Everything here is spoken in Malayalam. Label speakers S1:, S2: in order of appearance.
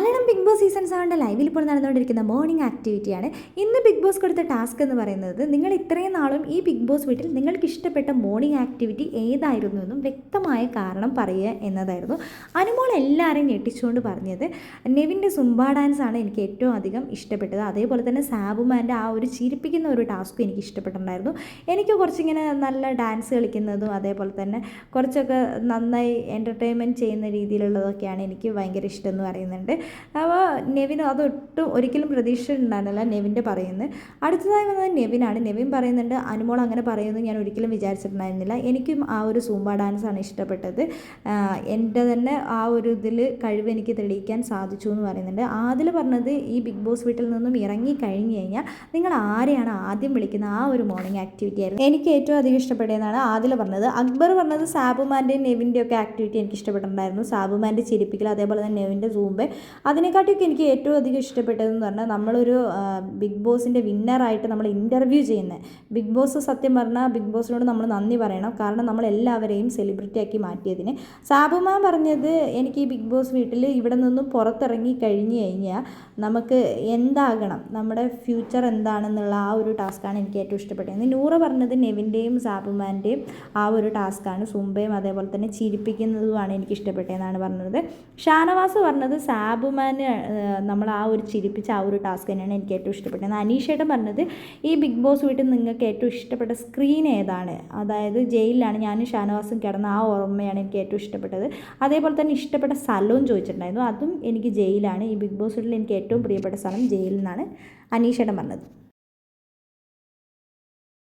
S1: മലയാളം ബിഗ് ബോസ് സീസൺ സെവന്റെ ലൈവിൽ ഇപ്പോൾ നടന്നുകൊണ്ടിരിക്കുന്ന മോർണിംഗ് ആക്ടിവിറ്റിയാണ് ഇന്ന് ബിഗ് ബോസ് കൊടുത്ത ടാസ്ക് എന്ന് പറയുന്നത് നിങ്ങൾ ഇത്രയും നാളും ഈ ബിഗ് ബോസ് വീട്ടിൽ നിങ്ങൾക്ക് ഇഷ്ടപ്പെട്ട മോർണിംഗ് ആക്ടിവിറ്റി ഏതായിരുന്നു എന്നും വ്യക്തമായ കാരണം പറയുക എന്നതായിരുന്നു. അനുമോൾ എല്ലാവരെയും ഞെട്ടിച്ചുകൊണ്ട് പറഞ്ഞത് നെവിന്റെ സുംബ ഡാൻസ് ആണ് എനിക്ക് ഏറ്റവും അധികം ഇഷ്ടപ്പെട്ടത്. അതേപോലെ തന്നെ സാബുമാന്റെ ആ ഒരു ചിരിപ്പിക്കുന്ന ഒരു ടാസ്ക് എനിക്ക് ഇഷ്ടപ്പെട്ടിട്ടുണ്ടായിരുന്നു. എനിക്ക് കുറച്ചിങ്ങനെ നല്ല ഡാൻസ് കളിക്കുന്നതും അതേപോലെ തന്നെ കുറച്ചൊക്കെ നന്നായി എന്റർടൈൻമെന്റ് ചെയ്യുന്ന രീതിയിലുള്ളതൊക്കെയാണ് എനിക്ക് ഭയങ്കര ഇഷ്ടം എന്ന് പറയുന്നുണ്ട്. അപ്പോൾ നെവിൻ അതൊട്ടും ഒരിക്കലും പ്രതീക്ഷ ഉണ്ടായിരുന്നില്ല നെവിന്റെ പറയുന്നത്. അടുത്തതായി വന്നത് നെവിനാണ്. നെവിൻ പറയുന്നുണ്ട് അനുമോൾ അങ്ങനെ പറയുന്നത് ഞാൻ ഒരിക്കലും വിചാരിച്ചിട്ടുണ്ടായിരുന്നില്ല. എനിക്കും ആ ഒരു സൂമ്പ ഡാൻസാണ് ഇഷ്ടപ്പെട്ടത്. എന്റെ തന്നെ ആ ഒരു ഇതിൽ കഴിവ് എനിക്ക് തെളിയിക്കാൻ സാധിച്ചു എന്ന് പറയുന്നുണ്ട്. ആദിൽ പറഞ്ഞത് ഈ ബിഗ് ബോസ് വീട്ടിൽ നിന്നും ഇറങ്ങി കഴിഞ്ഞു കഴിഞ്ഞാൽ നിങ്ങൾ ആരെയാണ് ആദ്യം വിളിക്കുന്ന ആ ഒരു മോർണിംഗ് ആക്ടിവിറ്റി ആയിരുന്നു. എനിക്ക് ഏറ്റവും അധികം ഇഷ്ടപ്പെട്ടതെന്നാണ് ആദിൽ പറഞ്ഞത്. അക്ബർ പറഞ്ഞത് സാബുമാന്റെയും നെവിന്റെ ഒക്കെ ആക്ടിവിറ്റി എനിക്ക് ഇഷ്ടപ്പെട്ടിട്ടുണ്ടായിരുന്നു. സാബുമാന്റെ ചിരിപ്പിക്കൽ അതേപോലെ തന്നെ നെവിന്റെ സൂമ്പ് അതിനെക്കാട്ടിയൊക്കെ എനിക്ക് ഏറ്റവും അധികം ഇഷ്ടപ്പെട്ടതെന്ന് പറഞ്ഞാൽ നമ്മളൊരു ബിഗ് ബോസിന്റെ വിന്നറായിട്ട് നമ്മൾ ഇന്റർവ്യൂ ചെയ്യുന്നത് ബിഗ് ബോസ് സത്യം പറഞ്ഞാൽ ബിഗ് ബോസിനോട് നമ്മൾ നന്ദി പറയണം. കാരണം നമ്മൾ എല്ലാവരെയും സെലിബ്രിറ്റി ആക്കി മാറ്റിയതിന്. സാബുമാൻ പറഞ്ഞത് എനിക്ക് ഈ ബിഗ് ബോസ് വീട്ടിൽ ഇവിടെ നിന്നും പുറത്തിറങ്ങി കഴിഞ്ഞു കഴിഞ്ഞാൽ നമുക്ക് എന്താകണം നമ്മുടെ ഫ്യൂച്ചർ എന്താണെന്നുള്ള ആ ഒരു ടാസ്ക്കാണ് എനിക്ക് ഏറ്റവും ഇഷ്ടപ്പെട്ടത്. നൂറ പറഞ്ഞത് നെവിന്റെയും സാബുമാന്റെയും ആ ഒരു ടാസ്ക്കാണ് സുംബയും അതേപോലെ തന്നെ ചിരിപ്പിക്കുന്നതുമാണ് എനിക്ക് ഇഷ്ടപ്പെട്ടതെന്നാണ് പറഞ്ഞത്. ഷാനവാസ് പറഞ്ഞത് സാബുമാന് നമ്മൾ ആ ഒരു ചിരിപ്പിച്ച ആ ഒരു ടാസ്ക് തന്നെയാണ് എനിക്ക് ഏറ്റവും ഇഷ്ടപ്പെട്ടത്. അനീഷേട്ടൻ പറഞ്ഞത് ഈ ബിഗ് ബോസ് വീട്ടിൽ നിങ്ങൾക്ക് ഏറ്റവും ഇഷ്ടപ്പെട്ട സ്ക്രീൻ ഏതാണ്? അതായത് ജയിലിലാണ് ഞാനും ഷാനവാസും കിടന്ന ആ ഓർമ്മയാണ് എനിക്ക് ഏറ്റവും ഇഷ്ടപ്പെട്ടത്. അതേപോലെ തന്നെ ഇഷ്ടപ്പെട്ട സ്ഥലവും ചോദിച്ചിട്ടുണ്ടായിരുന്നു. അതും എനിക്ക് ജയിലാണ്. ഈ ബിഗ് ബോസ് വീട്ടിൽ എനിക്ക് ഏറ്റവും പ്രിയപ്പെട്ട സ്ഥലം ജയിലിൽ നിന്നാണ് അനീഷേട്ടൻ പറഞ്ഞത്.